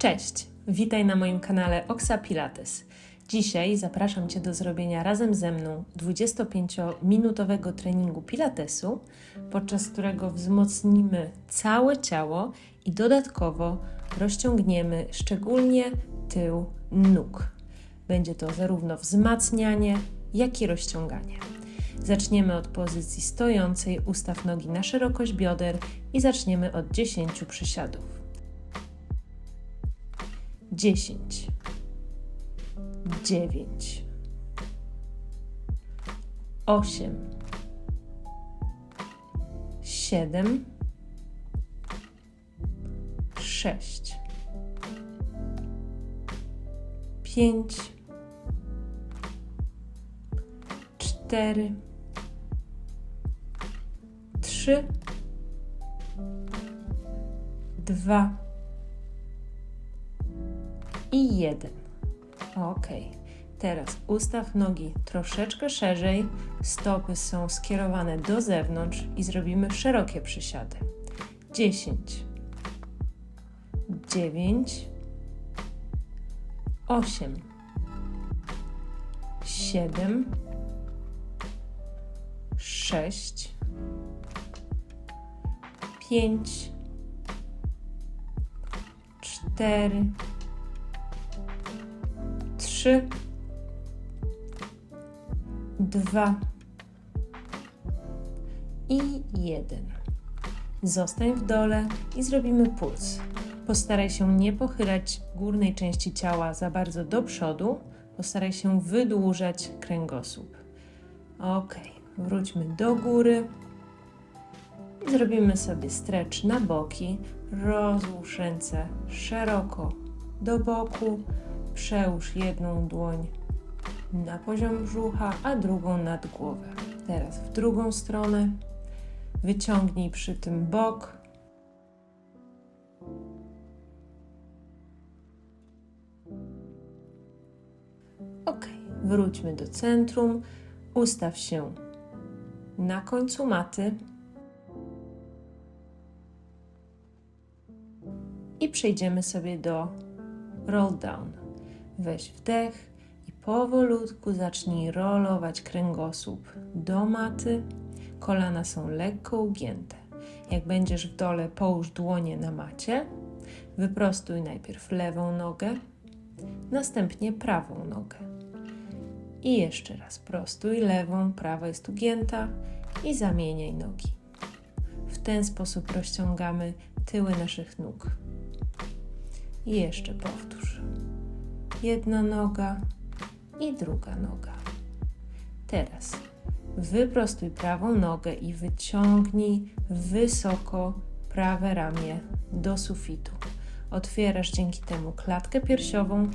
Cześć, witaj na moim kanale Oxa Pilates. Dzisiaj zapraszam Cię do zrobienia razem ze mną 25-minutowego treningu Pilatesu, podczas którego wzmocnimy całe ciało i dodatkowo rozciągniemy szczególnie tył nóg. Będzie to zarówno wzmacnianie, jak i rozciąganie. Zaczniemy od pozycji stojącej, ustaw nogi na szerokość bioder i zaczniemy od 10 przysiadów. 10 9 8 7 6 5 4 3 2 i jeden. Ok. Teraz ustaw nogi troszeczkę szerzej, stopy są skierowane do zewnątrz i zrobimy szerokie przysiady. 10, 9, 8, 7, 6, 5, 4, trzy, dwa i jeden. Zostań w dole i zrobimy puls. Postaraj się nie pochylać górnej części ciała za bardzo do przodu. Postaraj się wydłużać kręgosłup. Ok, wróćmy do góry. Zrobimy sobie stretch na boki. Rozłóż ręce szeroko do boku Przełóż jedną dłoń na poziom brzucha, a drugą nad głowę. Teraz w drugą stronę. Wyciągnij przy tym bok. Ok, wróćmy do centrum. Ustaw się na końcu maty. I przejdziemy sobie do roll down. Weź wdech i powolutku zacznij rolować kręgosłup do maty. Kolana są lekko ugięte. Jak będziesz w dole, połóż dłonie na macie. Wyprostuj najpierw lewą nogę, następnie prawą nogę. I jeszcze raz prostuj lewą, prawa jest ugięta i zamieniaj nogi. W ten sposób rozciągamy tyły naszych nóg. I jeszcze powtórz jedna noga i druga noga. Teraz wyprostuj prawą nogę i wyciągnij wysoko prawe ramię do sufitu. Otwierasz dzięki temu klatkę piersiową,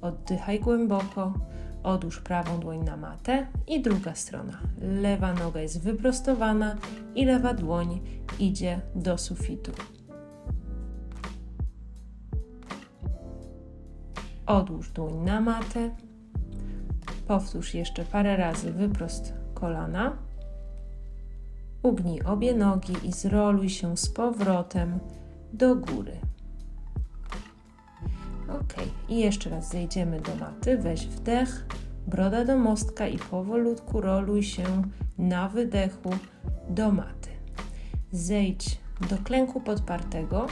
oddychaj głęboko, odłóż prawą dłoń na matę i druga strona. Lewa noga jest wyprostowana i lewa dłoń idzie do sufitu. Odłóż dłoń na matę. Powtórz jeszcze parę razy wyprost kolana. Ugnij obie nogi i zroluj się z powrotem do góry. Ok, i jeszcze raz zejdziemy do maty. Weź wdech, broda do mostka i powolutku roluj się na wydechu do maty. Zejdź do klęku podpartego.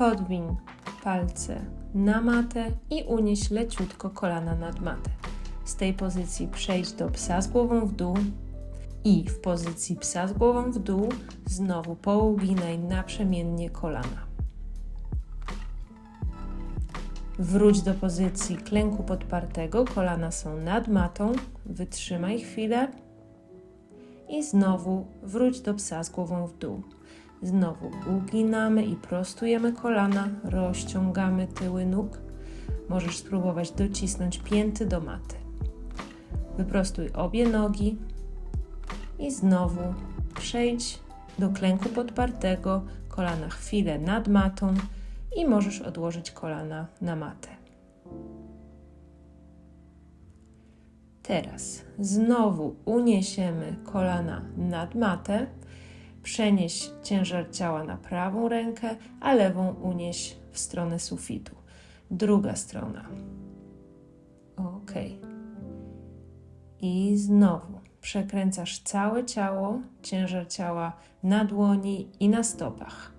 Podwiń palce na matę i unieś leciutko kolana nad matę. Z tej pozycji przejdź do psa z głową w dół i w pozycji psa z głową w dół znowu pouginaj naprzemiennie kolana. Wróć do pozycji klęku podpartego, kolana są nad matą, wytrzymaj chwilę i znowu wróć do psa z głową w dół. Znowu uginamy i prostujemy kolana, rozciągamy tyły nóg. Możesz spróbować docisnąć pięty do maty. Wyprostuj obie nogi i znowu przejdź do klęku podpartego, kolana chwilę nad matą i możesz odłożyć kolana na matę. Teraz znowu uniesiemy kolana nad matę Przenieś ciężar ciała na prawą rękę, a lewą unieś w stronę sufitu. Druga strona. Ok. I znowu przekręcasz całe ciało, ciężar ciała na dłoni i na stopach.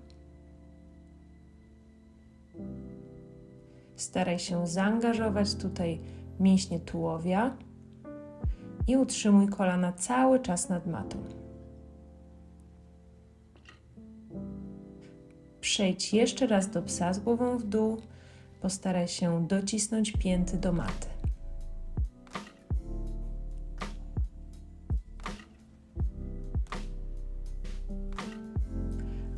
Staraj się zaangażować tutaj mięśnie tułowia i utrzymuj kolana cały czas nad matą. Przejdź jeszcze raz do psa z głową w dół. Postaraj się docisnąć pięty do maty.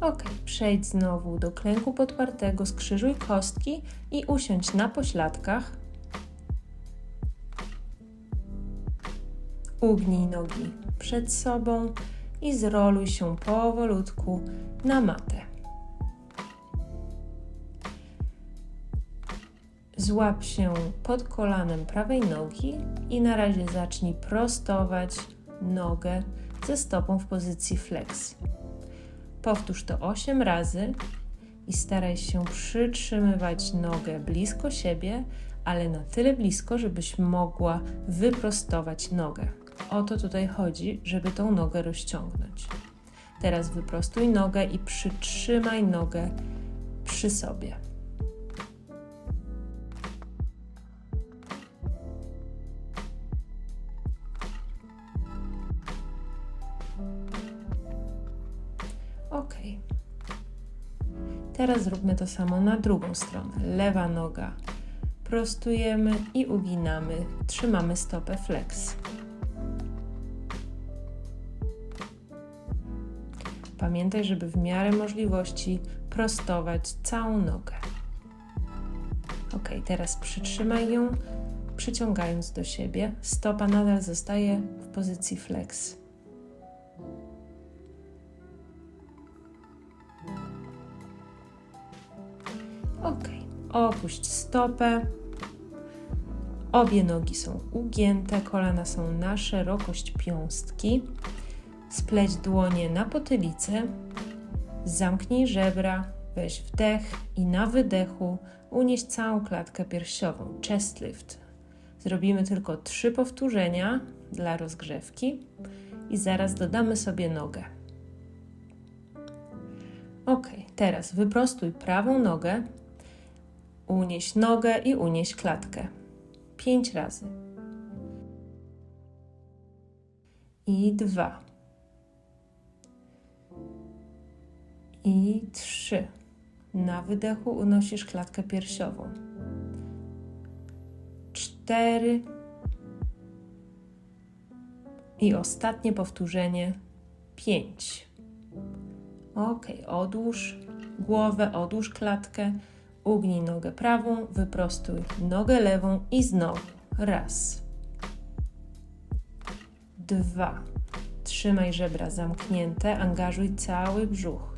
Ok, przejdź znowu do klęku podpartego, skrzyżuj kostki i usiądź na pośladkach. Ugnij nogi przed sobą i zroluj się powolutku na matę. Złap się pod kolanem prawej nogi i na razie zacznij prostować nogę ze stopą w pozycji flex. Powtórz to 8 razy i staraj się przytrzymywać nogę blisko siebie, ale na tyle blisko, żebyś mogła wyprostować nogę. O to tutaj chodzi, żeby tą nogę rozciągnąć. Teraz wyprostuj nogę i przytrzymaj nogę przy sobie. Teraz zróbmy to samo na drugą stronę. Lewa noga prostujemy i uginamy. Trzymamy stopę flex. Pamiętaj, żeby w miarę możliwości prostować całą nogę. Ok, teraz przytrzymaj ją, przyciągając do siebie. Stopa nadal zostaje w pozycji flex. Ok, opuść stopę. Obie nogi są ugięte, kolana są na szerokość piąstki. Spleć dłonie na potylicę. Zamknij żebra, weź wdech i na wydechu unieś całą klatkę piersiową, chest lift. Zrobimy tylko trzy powtórzenia dla rozgrzewki i zaraz dodamy sobie nogę. Ok, teraz wyprostuj prawą nogę, unieś nogę i unieś klatkę. Pięć razy. I dwa. I trzy. Na wydechu unosisz klatkę piersiową. Cztery. I ostatnie powtórzenie. Pięć. Ok, odłóż głowę, odłóż klatkę, ugnij nogę prawą, wyprostuj nogę lewą i znowu. Raz. Dwa. Trzymaj żebra zamknięte, angażuj cały brzuch.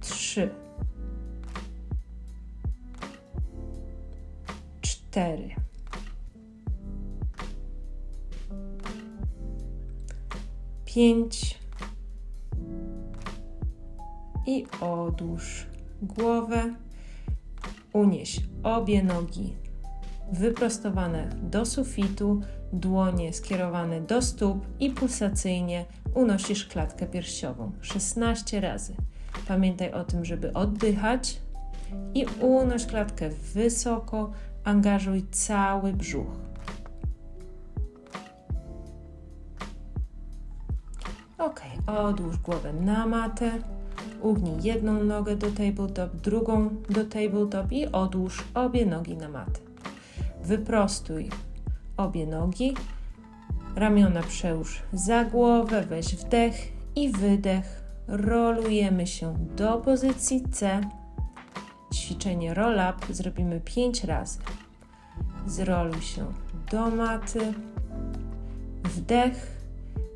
Trzy. Cztery. Pięć. I odłóż głowę. Unieś obie nogi wyprostowane do sufitu, dłonie skierowane do stóp i pulsacyjnie unosisz klatkę piersiową 16 razy. Pamiętaj o tym, żeby oddychać i unoś klatkę wysoko, angażuj cały brzuch. Ok, odłóż głowę na matę, ugnij jedną nogę do tabletop, drugą do tabletop i odłóż obie nogi na matę. Wyprostuj obie nogi, ramiona przełóż za głowę, weź wdech i wydech. Rolujemy się do pozycji C. Ćwiczenie roll up zrobimy 5 razy. Zroluj się do maty. Wdech,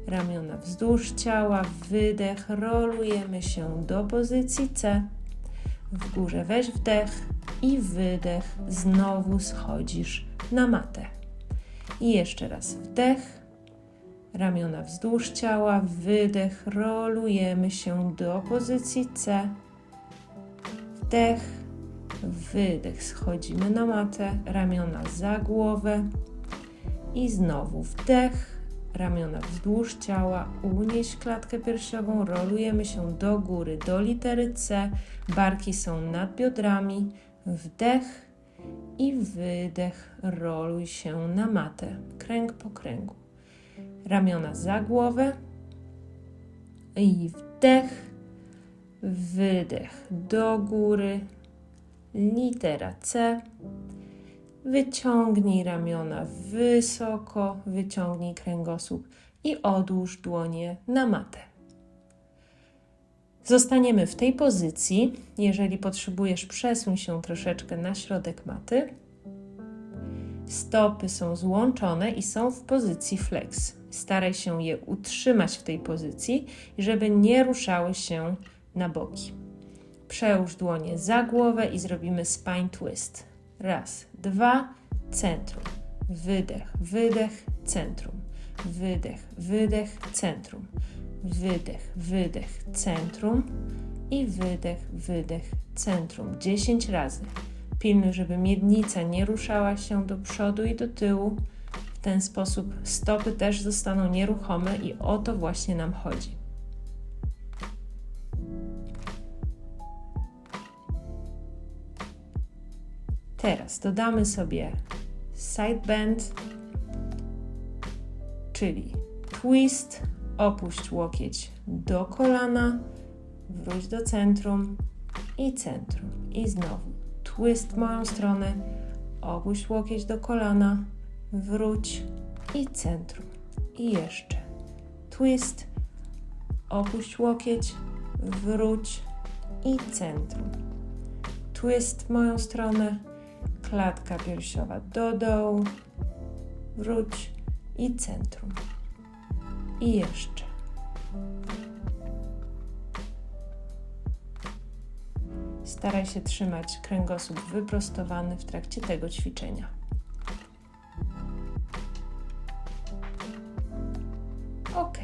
ramiona wzdłuż ciała, wydech, rolujemy się do pozycji C. W górze weź wdech i wydech, znowu schodzisz na matę. I jeszcze raz wdech, ramiona wzdłuż ciała, wydech, rolujemy się do pozycji C, wdech, wydech, schodzimy na matę, ramiona za głowę i znowu wdech, ramiona wzdłuż ciała, unieść klatkę piersiową, rolujemy się do góry, do litery C, barki są nad biodrami, wdech i wydech, roluj się na matę, kręg po kręgu. Ramiona za głowę i wdech, wydech do góry, litera C. Wyciągnij ramiona wysoko, wyciągnij kręgosłup i odłóż dłonie na matę. Zostaniemy w tej pozycji. Jeżeli potrzebujesz, przesuń się troszeczkę na środek maty. Stopy są złączone i są w pozycji flex. Staraj się je utrzymać w tej pozycji, żeby nie ruszały się na boki. Przełóż dłonie za głowę i zrobimy spine twist. Raz, dwa, centrum. Wydech, wydech, centrum. Wydech, wydech, centrum. Wydech, wydech, centrum. I wydech, wydech, centrum. 10 razy. Pilnuj, żeby miednica nie ruszała się do przodu i do tyłu. W ten sposób stopy też zostaną nieruchome i o to właśnie nam chodzi. Teraz dodamy sobie side bend, czyli twist, opuść łokieć do kolana, wróć do centrum i centrum. I znowu twist w moją stronę, opuść łokieć do kolana, wróć i centrum. I jeszcze twist, opuść łokieć, wróć i centrum. Twist w moją stronę, klatka piersiowa do dołu, wróć i centrum. I jeszcze. Staraj się trzymać kręgosłup wyprostowany w trakcie tego ćwiczenia. Ok.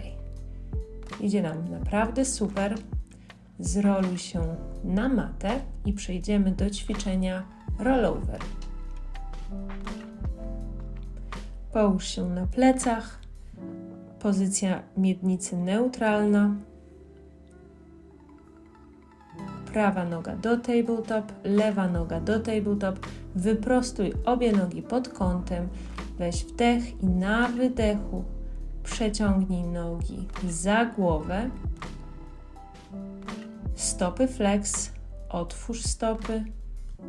Idzie nam naprawdę super. Zroluj się na matę i przejdziemy do ćwiczenia rollover. Połóż się na plecach. Pozycja miednicy neutralna. Prawa noga do tabletop, lewa noga do tabletop. Wyprostuj obie nogi pod kątem. Weź wdech i na wydechu przeciągnij nogi za głowę. Stopy flex, otwórz stopy,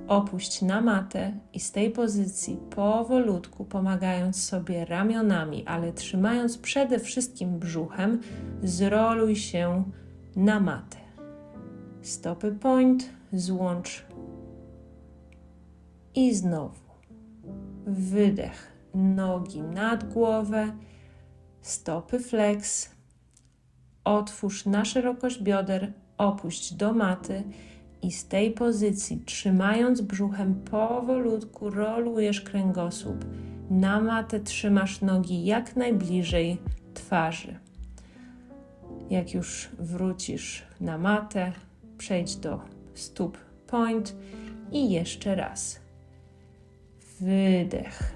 opuść na matę i z tej pozycji powolutku, pomagając sobie ramionami, ale trzymając przede wszystkim brzuchem, zroluj się na matę. Stopy point, złącz i znowu wydech, nogi nad głowę, stopy flex, otwórz na szerokość bioder, opuść do maty i z tej pozycji, trzymając brzuchem powolutku, rolujesz kręgosłup. Na matę trzymasz nogi jak najbliżej twarzy. Jak już wrócisz na matę, przejdź do stóp point i jeszcze raz. Wydech.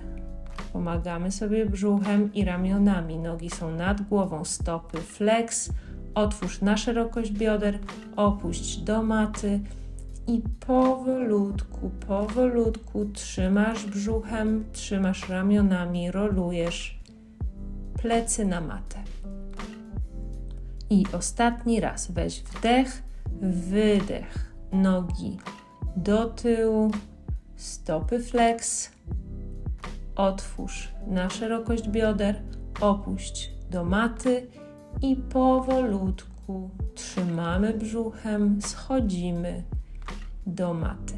Pomagamy sobie brzuchem i ramionami. Nogi są nad głową, stopy flex Otwórz na szerokość bioder, opuść do maty i powolutku, powolutku trzymasz brzuchem, trzymasz ramionami, rolujesz plecy na matę. I ostatni raz weź wdech, wydech, nogi do tyłu, stopy flex, otwórz na szerokość bioder, opuść do maty i powolutku trzymamy brzuchem, schodzimy do maty.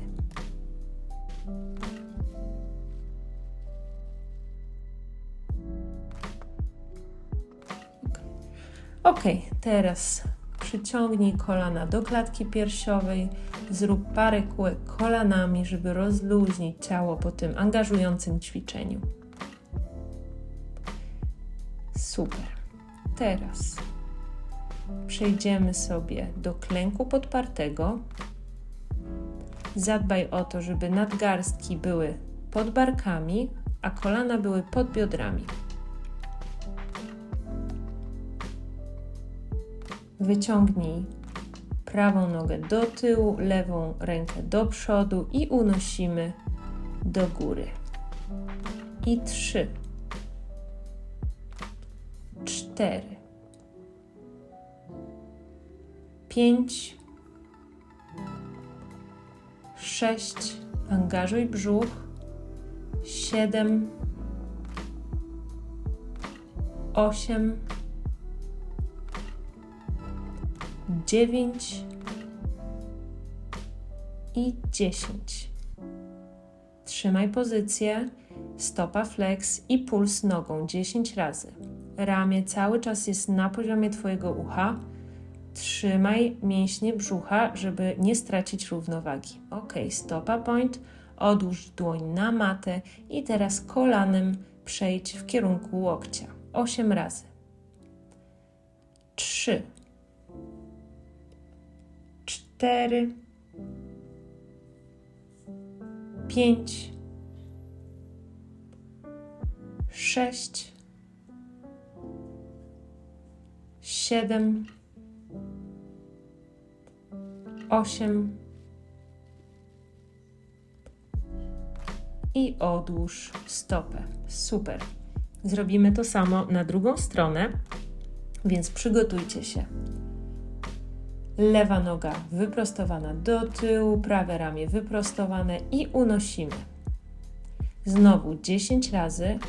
Ok, teraz przyciągnij kolana do klatki piersiowej, zrób parę kółek kolanami, żeby rozluźnić ciało po tym angażującym ćwiczeniu. Super. Teraz przejdziemy sobie do klęku podpartego. Zadbaj o to, żeby nadgarstki były pod barkami, a kolana były pod biodrami. Wyciągnij prawą nogę do tyłu, lewą rękę do przodu i unosimy do góry. I trzy, cztery, pięć, sześć, angażuj brzuch, siedem, osiem, dziewięć. I dziesięć. Trzymaj pozycję, stopa flex i puls nogą 10 razy. Ramię cały czas jest na poziomie Twojego ucha. Trzymaj mięśnie brzucha, żeby nie stracić równowagi. Ok, stopa point, odłóż dłoń na matę i teraz kolanem przejdź w kierunku łokcia. 8 razy. 3 cztery, pięć, sześć, siedem, osiem i odłóż stopę. Super. Zrobimy to samo na drugą stronę, więc przygotujcie się. Lewa noga wyprostowana do tyłu, prawe ramię wyprostowane i unosimy. Znowu 10 razy.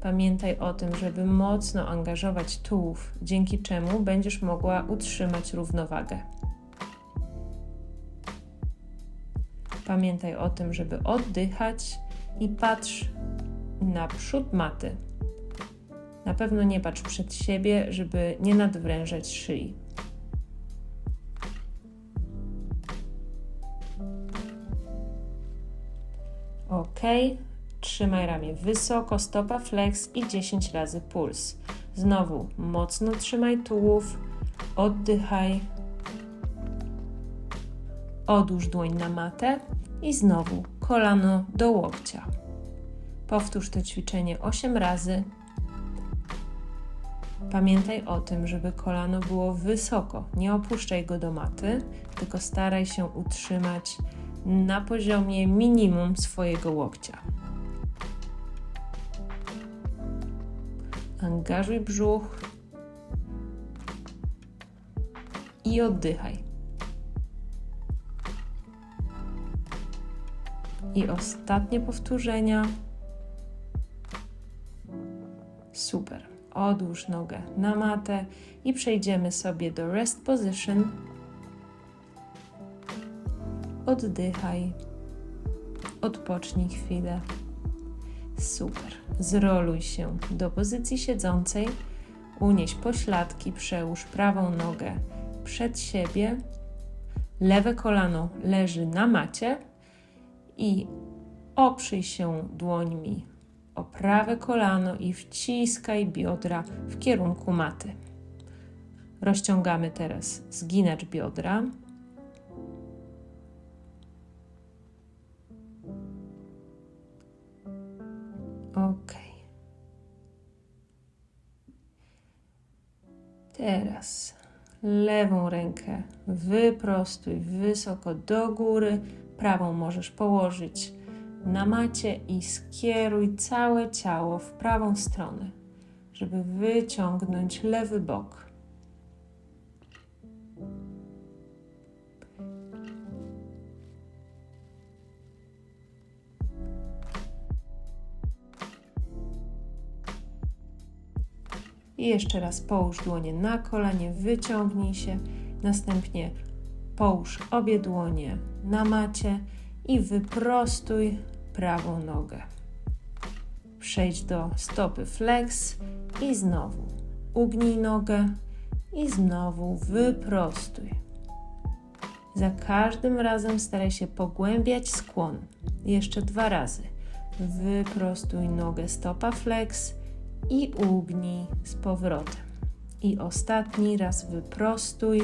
Pamiętaj o tym, żeby mocno angażować tułów, dzięki czemu będziesz mogła utrzymać równowagę. Pamiętaj o tym, żeby oddychać i patrz na przód maty. Na pewno nie patrz przed siebie, żeby nie nadwrężać szyi. Ok. Trzymaj ramię wysoko, stopa flex i 10 razy puls. Znowu mocno trzymaj tułów, oddychaj. Odłóż dłoń na matę i znowu kolano do łokcia. Powtórz to ćwiczenie 8 razy. Pamiętaj o tym, żeby kolano było wysoko. Nie opuszczaj go do maty, tylko staraj się utrzymać na poziomie minimum swojego łokcia. Angażuj brzuch i oddychaj. I ostatnie powtórzenia. Super. Odłóż nogę na matę i przejdziemy sobie do rest position oddychaj, odpocznij chwilę. Super. Zroluj się do pozycji siedzącej, unieś pośladki, przełóż prawą nogę przed siebie, lewe kolano leży na macie i oprzyj się dłońmi o prawe kolano i wciskaj biodra w kierunku maty. Rozciągamy teraz zginacz biodra, Ok. Teraz lewą rękę wyprostuj wysoko do góry, prawą możesz położyć na macie i skieruj całe ciało w prawą stronę, żeby wyciągnąć lewy bok. I jeszcze raz połóż dłonie na kolanie, wyciągnij się. Następnie połóż obie dłonie na macie i wyprostuj prawą nogę. Przejdź do stopy flex i znowu ugnij nogę i znowu wyprostuj. Za każdym razem staraj się pogłębiać skłon. Jeszcze dwa razy. Wyprostuj nogę stopa flex i ugnij z powrotem. I ostatni raz wyprostuj.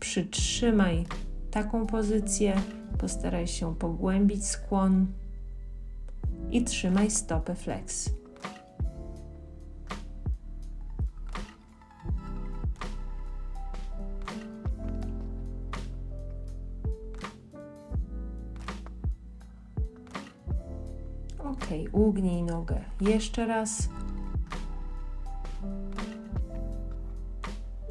Przytrzymaj taką pozycję. Postaraj się pogłębić skłon i trzymaj stopę flex. Ugnij nogę jeszcze raz.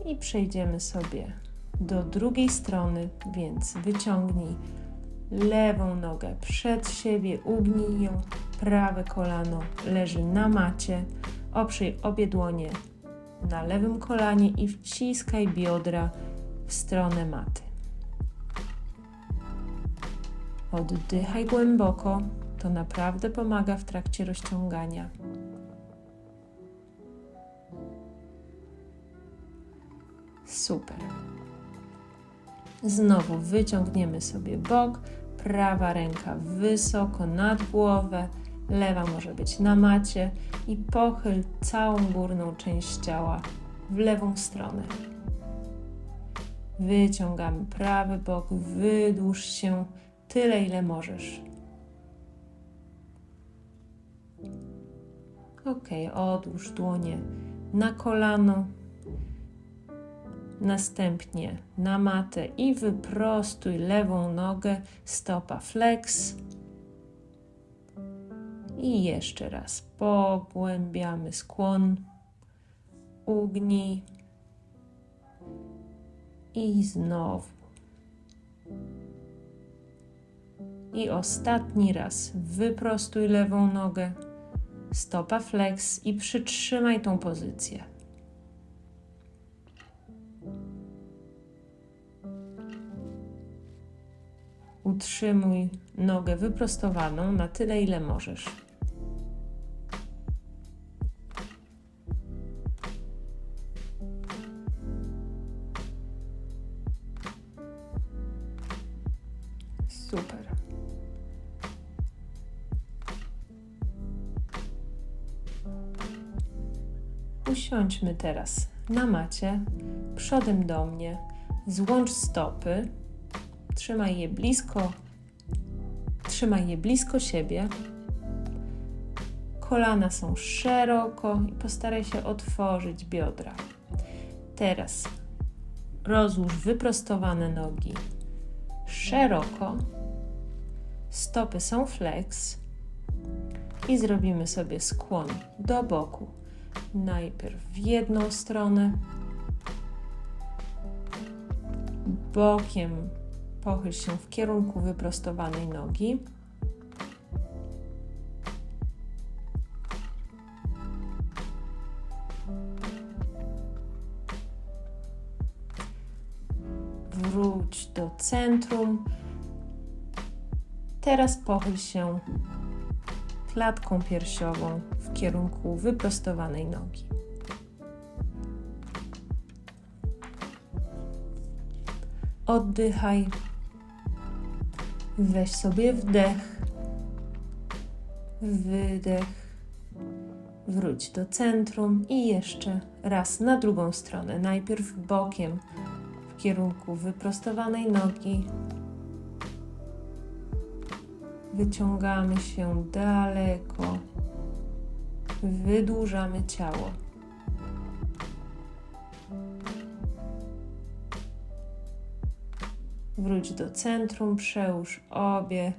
I przejdziemy sobie do drugiej strony, więc wyciągnij lewą nogę przed siebie, ugnij ją, prawe kolano leży na macie, oprzyj obie dłonie na lewym kolanie i wciskaj biodra w stronę maty. Oddychaj głęboko, to naprawdę pomaga w trakcie rozciągania. Super. Znowu wyciągniemy sobie bok, prawa ręka wysoko nad głowę, lewa może być na macie i pochyl całą górną część ciała w lewą stronę. Wyciągamy prawy bok, wydłuż się tyle, ile możesz. Ok, odłóż dłonie na kolano, następnie na matę i wyprostuj lewą nogę, stopa flex. I jeszcze raz pogłębiamy skłon, ugnij i znowu. I ostatni raz wyprostuj lewą nogę, stopa flex i przytrzymaj tą pozycję. Utrzymuj nogę wyprostowaną na tyle, ile możesz. Usiądźmy teraz na macie, przodem do mnie. Złącz stopy, trzymaj je blisko, trzymaj je blisko siebie. Kolana są szeroko i postaraj się otworzyć biodra. Teraz rozłóż wyprostowane nogi szeroko, stopy są flex i zrobimy sobie skłon do boku. Najpierw w jedną stronę, bokiem pochyl się w kierunku wyprostowanej nogi. Wróć do centrum. Teraz pochyl się klatką piersiową w kierunku wyprostowanej nogi. Oddychaj. Weź sobie wdech, wydech. Wróć do centrum i jeszcze raz na drugą stronę. Najpierw bokiem w kierunku wyprostowanej nogi. Wyciągamy się daleko. Wydłużamy ciało. Wróć do centrum, przełóż obie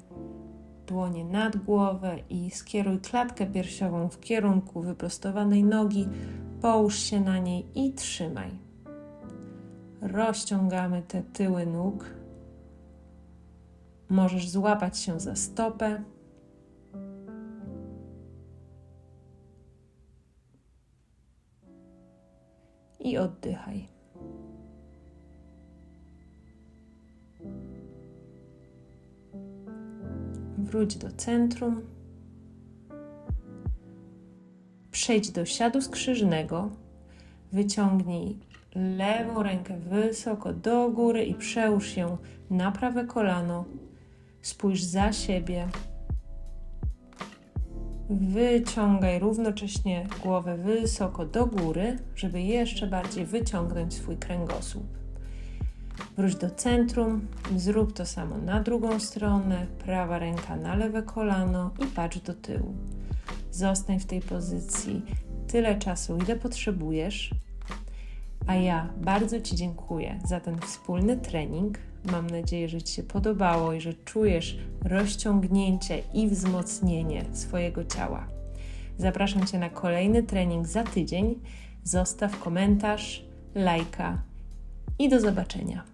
dłonie nad głowę i skieruj klatkę piersiową w kierunku wyprostowanej nogi. Połóż się na niej i trzymaj. Rozciągamy te tyły nóg. Możesz złapać się za stopę. I oddychaj. Wróć do centrum. Przejdź do siadu skrzyżnego. Wyciągnij lewą rękę wysoko do góry i przełóż się na prawe kolano. Spójrz za siebie. Wyciągaj równocześnie głowę wysoko do góry, żeby jeszcze bardziej wyciągnąć swój kręgosłup. Wróć do centrum, zrób to samo na drugą stronę, prawa ręka na lewe kolano i patrz do tyłu. Zostań w tej pozycji tyle czasu, ile potrzebujesz. A ja bardzo Ci dziękuję za ten wspólny trening. Mam nadzieję, że Ci się podobało i że czujesz rozciągnięcie i wzmocnienie swojego ciała. Zapraszam Cię na kolejny trening za tydzień. Zostaw komentarz, lajka i do zobaczenia.